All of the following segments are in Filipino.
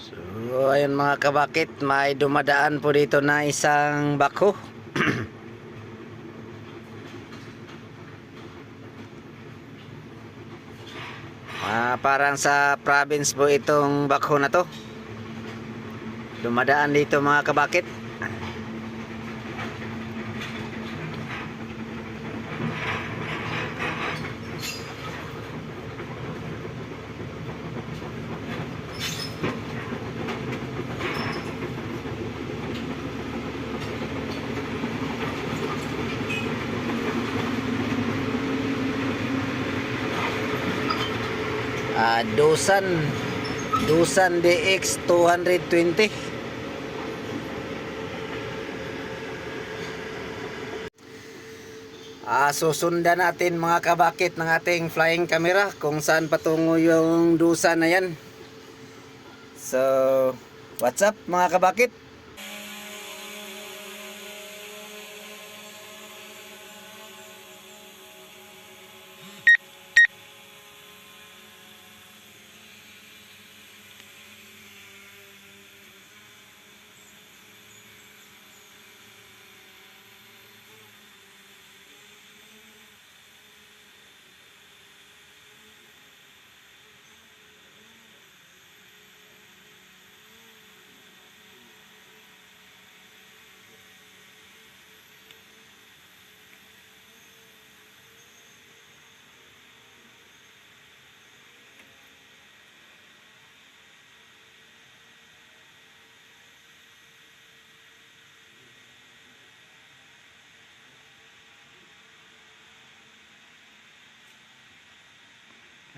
So, ayun mga kabakit, may dumadaan po dito na isang bako. Ah, parang sa province po itong bako na to. Dumadaan dito mga kabakit. Ah, Dusan Dusan DX 220 Ah, susundan natin mga kabakit ng ating flying camera kung saan patungo yung Dusan na yan. So, what's up mga kabakit?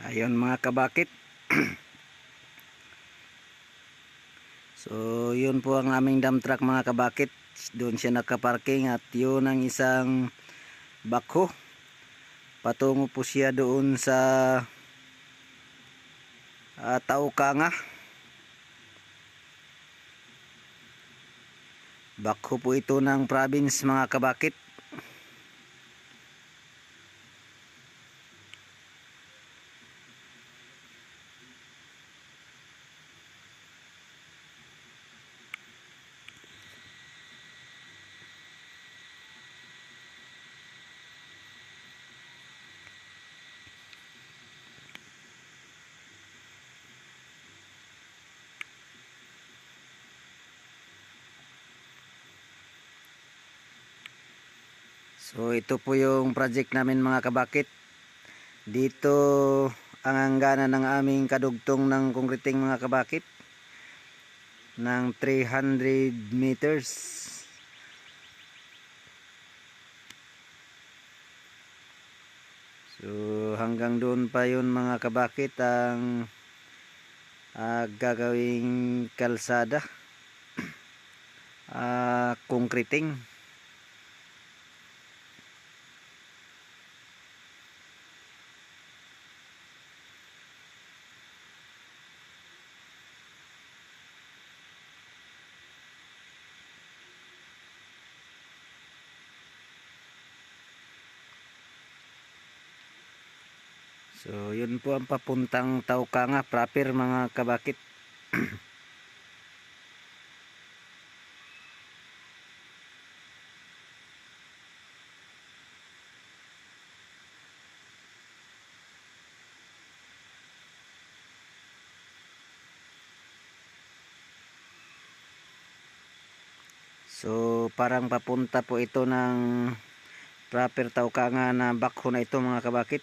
Ayun mga kabakit. so, yun po ang aming dump truck mga kabakit. Doon siya nakaparking at yun ang isang bakho. Patungo po siya doon sa uh, Taukanga. Bakho po ito ng province mga kabakit. So ito po yung project namin mga kabakit. Dito ang hangganan ng aming kadugtong ng konkreting mga kabakit ng 300 meters. So hanggang doon pa yun mga kabakit ang ah, gagawing kalsada. Ah, concreting. So, yun po ang papuntang Taukanga proper mga kabakit. So, parang papunta po ito ng proper Taukanga na bakho na ito mga kabakit.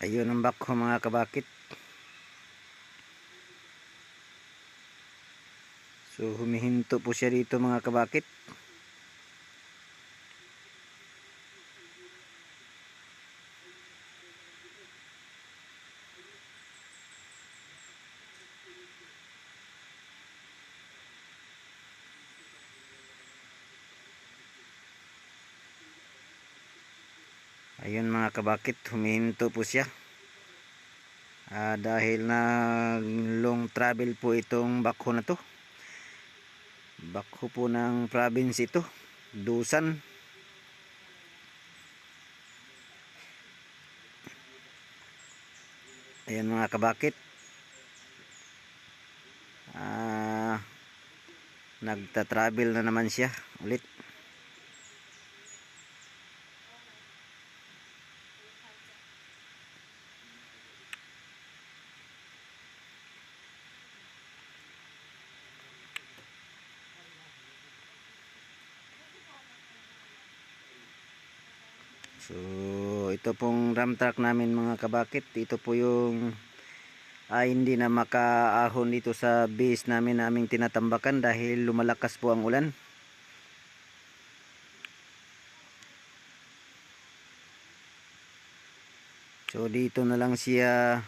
Ayun ang bakho mga kabakit. So humihinto po siya dito mga kabakit. Ayun mga kabakit, humihinto po siya. Ah, dahil na long travel po itong bakho na to. Bakho po ng province ito, Dusan. Ayan mga kabakit. Ah, nagta-travel na naman siya ulit. So, ito pong ram truck namin mga kabakit. Ito po yung ay hindi na makaahon dito sa base namin naming tinatambakan dahil lumalakas po ang ulan. So, dito na lang siya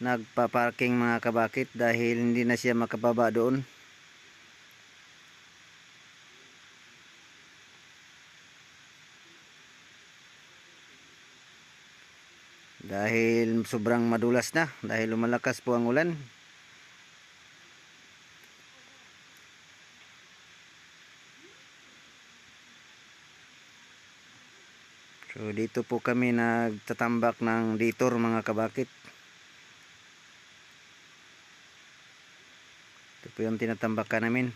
nagpa-parking mga kabakit dahil hindi na siya makababa doon. Dahil sobrang madulas na dahil lumalakas po ang ulan. So dito po kami nagtatambak ng ditor mga kabakit. Ito po yung tinatambakan namin.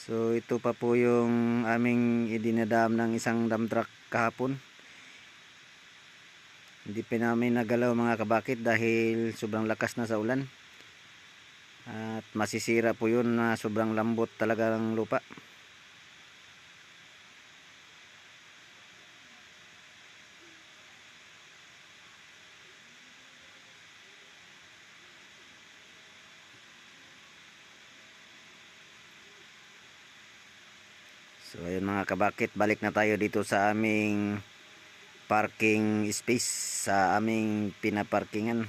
So ito pa po yung aming idinadam ng isang dump truck kahapon hindi pa namin nagalaw mga kabakit dahil sobrang lakas na sa ulan. At masisira po yun na sobrang lambot talaga ng lupa. So ayun mga kabakit balik na tayo dito sa aming parking space sa aming pinaparkingan